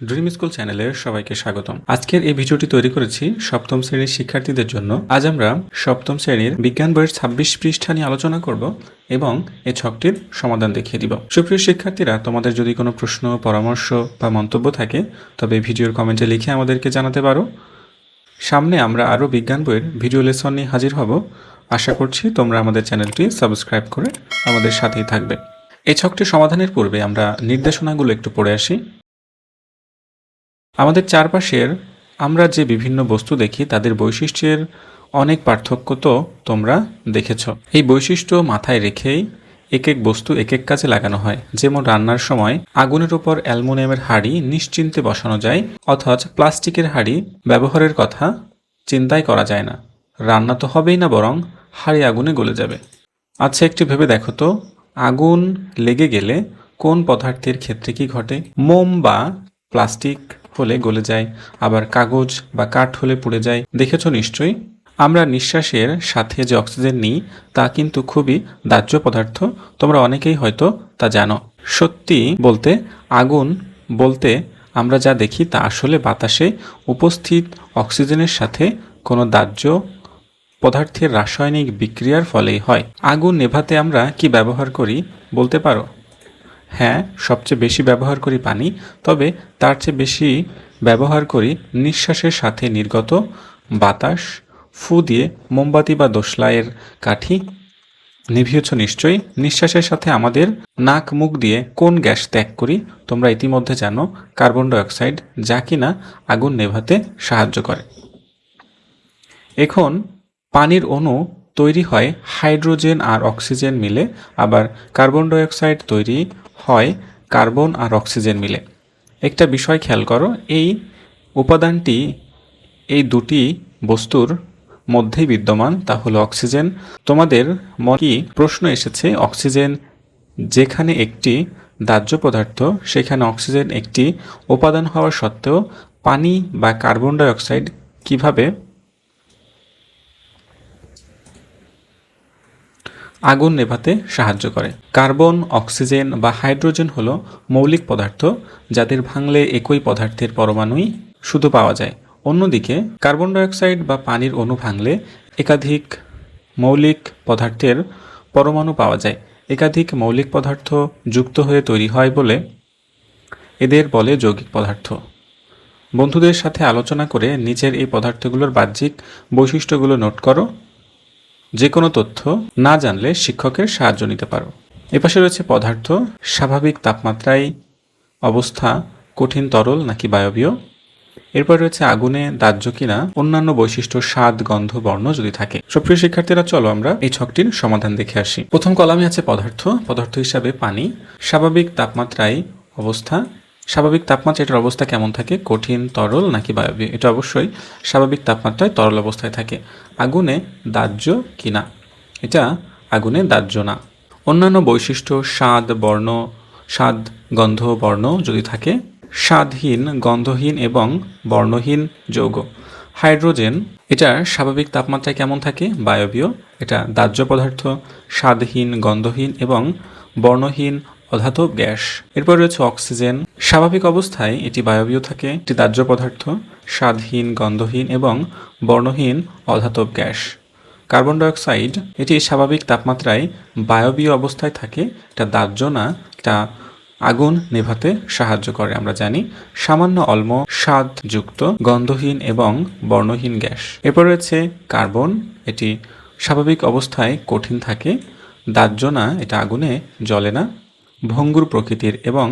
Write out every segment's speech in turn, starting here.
Dream school চ্যানেলে সবাইকে স্বাগতম। আজকের এই ভিডিওটি তৈরি করেছি সপ্তম শ্রেণির শিক্ষার্থীদের জন্য। আজ আমরা সপ্তম শ্রেণির বিজ্ঞান বইয়ের ছাব্বিশ পৃষ্ঠা নিয়ে আলোচনা করব এবং এই ছকটির সমাধান দেখিয়ে দিব। সুপ্রিয় শিক্ষার্থীরা, তোমাদের যদি কোনো প্রশ্ন, পরামর্শ বা মন্তব্য থাকে, তবে ভিডিওর কমেন্টে লিখে আমাদেরকে জানাতে পারো। সামনে আমরা আরও বিজ্ঞান বইয়ের ভিডিও লেসন নিয়ে হাজির হব। আশা করছি তোমরা আমাদের চ্যানেলটি সাবস্ক্রাইব করে আমাদের সাথেই থাকবে। এই ছকটি সমাধানের পূর্বে আমরা নির্দেশনাগুলো একটু পড়ে আসি। আমাদের চারপাশের আমরা যে বিভিন্ন বস্তু দেখি, তাদের বৈশিষ্ট্যের অনেক পার্থক্য তো তোমরা দেখেছ। এই বৈশিষ্ট্য মাথায় রেখেই এক এক বস্তু এক এক কাজে লাগানো হয়। যেমন রান্নার সময় আগুনের উপর অ্যালুমিনিয়ামের হাঁড়ি নিশ্চিন্তে বসানো যায়, অথচ প্লাস্টিকের হাঁড়ি ব্যবহারের কথা চিন্তাই করা যায় না। রান্না তো হবেই না বরং হাঁড়ি আগুনে গলে যাবে। আচ্ছা একটু ভেবে দেখো তো, আগুন লেগে গেলে কোন পদার্থের ক্ষেত্রে কি ঘটে? মোম বা প্লাস্টিক হলে গলে যায়, আবার কাগজ বা কাঠ হলে পুড়ে যায়। দেখেছ নিশ্চয়ই? আমরা নিঃশ্বাসের সাথে যে অক্সিজেন নিই, তা কিন্তু খুবই দাহ্য পদার্থ। তোমরা অনেকেই হয়তো তা জানো। সত্যি বলতে, আগুন বলতে আমরা যা দেখি তা আসলে বাতাসে উপস্থিত অক্সিজেনের সাথে কোনো দাহ্য পদার্থের রাসায়নিক বিক্রিয়ার ফলেই হয়। আগুন নেভাতে আমরা কি ব্যবহার করি বলতে পারো? হ্যাঁ সবচেয়ে বেশি ব্যবহার করি পানি, তবে তার চেয়ে বেশি ব্যবহার করি নিঃশ্বাসের সাথে নির্গত বাতাস, ফু দিয়ে মোমবাতি বা দোসলাইয়ের কাঠি। নিভিয়েছ নিশ্চয়ই, নিঃশ্বাসের সাথে আমাদের নাক মুখ দিয়ে কোন গ্যাস ত্যাগ করি, তোমরা ইতিমধ্যে জানো, কার্বন ডাইঅক্সাইড যা কিনা আগুন নেভাতে সাহায্য করে। এখন পানির অণু তৈরি হয় হাইড্রোজেন আর অক্সিজেন মিলে, আবার কার্বন ডাইঅক্সাইড তৈরি হয় কার্বন আর অক্সিজেন মিলে। একটা বিষয় খেয়াল করো, এই উপাদানটি, এই দুটি বস্তুর মধ্যেই বিদ্যমান, তা হলো অক্সিজেন। তোমাদের মনে প্রশ্ন এসেছে? অক্সিজেন যেখানে একটি দাহ্য পদার্থ, সেখানে অক্সিজেন একটি উপাদান হওয়া সত্ত্বেও পানি বা কার্বন ডাইঅক্সাইড কীভাবে আগুন নেভাতে সাহায্য করে। কার্বন, অক্সিজেন বা হাইড্রোজেন হলো মৌলিক পদার্থ যাদের ভাঙলে একই পদার্থের পরমাণুই শুধু পাওয়া যায়। অন্যদিকে, কার্বন ডাইঅক্সাইড বা পানির অণু ভাঙলে একাধিক মৌলিক পদার্থের পরমাণু পাওয়া যায়। একাধিক মৌলিক পদার্থ যুক্ত হয়ে তৈরি হয় বলে এদের বলে যৌগিক পদার্থ। বন্ধুদের সাথে আলোচনা করে নিচের এই পদার্থগুলোর বাহ্যিক বৈশিষ্ট্যগুলো নোট করো। যে কোনো তথ্য না জানলে শিক্ষকের সাহায্য নিতে পারো। এপাশে রয়েছে পদার্থ, স্বাভাবিক তাপমাত্রায় অবস্থা কঠিন, তরল নাকি বায়বীয়? এরপর রয়েছে আগুনে দাহ্য কিনা, অন্যান্য বৈশিষ্ট্য, স্বাদ, গন্ধ, বর্ণ যদি থাকে। সুপ্রিয় শিক্ষার্থীরা, চলো আমরা এই ছকটির সমাধান দেখে আসি। প্রথম কলামে আছে পদার্থ। পদার্থ হিসাবে পানি, স্বাভাবিক তাপমাত্রায় অবস্থা স্বাভাবিক তাপমাত্রা এটার অবস্থা কেমন থাকে? কঠিন, তরল, নাকি বায়বীয় এটা অবশ্যই স্বাভাবিক তাপমাত্রায় তরল অবস্থায় থাকে। আগুনে দাহ্য কিনা এটা আগুনে দাহ্য না। অন্যান্য বৈশিষ্ট্য, স্বাদ, বর্ণ, স্বাদ, গন্ধ, বর্ণ যদি থাকে, স্বাদহীন, গন্ধহীন এবং বর্ণহীন যৌগ। হাইড্রোজেন এটা স্বাভাবিক তাপমাত্রায় কেমন থাকে? বায়বীয়, এটা দাহ্য পদার্থ, স্বাদহীন, গন্ধহীন এবং বর্ণহীন অধাতব গ্যাস। এরপর রয়েছে অক্সিজেন। স্বাভাবিক অবস্থায় এটি বায়বীয় থাকে, এটি দাহ্য পদার্থ, স্বাদহীন, গন্ধহীন এবং বর্ণহীন অধাতব গ্যাস। কার্বন ডাইঅক্সাইড, এটি স্বাভাবিক তাপমাত্রায় বায়বীয় অবস্থায় থাকে, এটা দাহ্য না, এটা আগুন নেভাতে সাহায্য করে, আমরা জানি। সামান্য অল্প স্বাদযুক্ত, গন্ধহীন এবং বর্ণহীন গ্যাস। এরপর রয়েছে কার্বন, এটি স্বাভাবিক অবস্থায় কঠিন থাকে, দাহ্য না, এটা আগুনে জ্বলে না। ভঙ্গুর প্রকৃতির এবং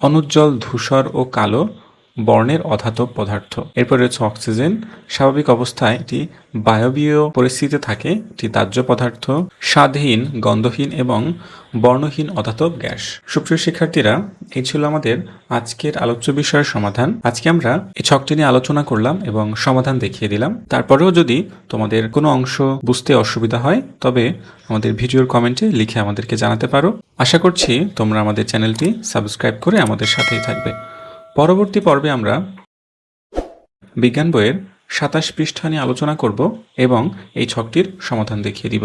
অনুজ্জ্বল ধূসর ও কালো বর্ণের অধাতব পদার্থ। এরপর রয়েছে অক্সিজেন। স্বাভাবিক অবস্থায় এটি বায়বীয় পরিস্থিতিতে থাকে। এটি দাহ্য পদার্থ, স্বাদহীন, গন্ধহীন এবং বর্ণহীন অধাতব গ্যাস। সুপ্রিয় শিক্ষার্থীরা, এই ছিল আমাদের আজকের আলোচ্য বিষয়ের সমাধান। আজকে আমরা এই ছকটি নিয়ে আলোচনা করলাম এবং সমাধান দেখিয়ে দিলাম। তারপরেও যদি তোমাদের কোনো অংশ বুঝতে অসুবিধা হয়, তবে আমাদের ভিডিওর কমেন্টে লিখে আমাদেরকে জানাতে পারো। আশা করছি তোমরা আমাদের চ্যানেলটি সাবস্ক্রাইব করে আমাদের সাথেই থাকবে। পরবর্তী পর্বে আমরা বিজ্ঞান বইয়ের সাতাশ পৃষ্ঠা নিয়ে আলোচনা করব এবং এই ছকটির সমাধান দেখিয়ে দিব।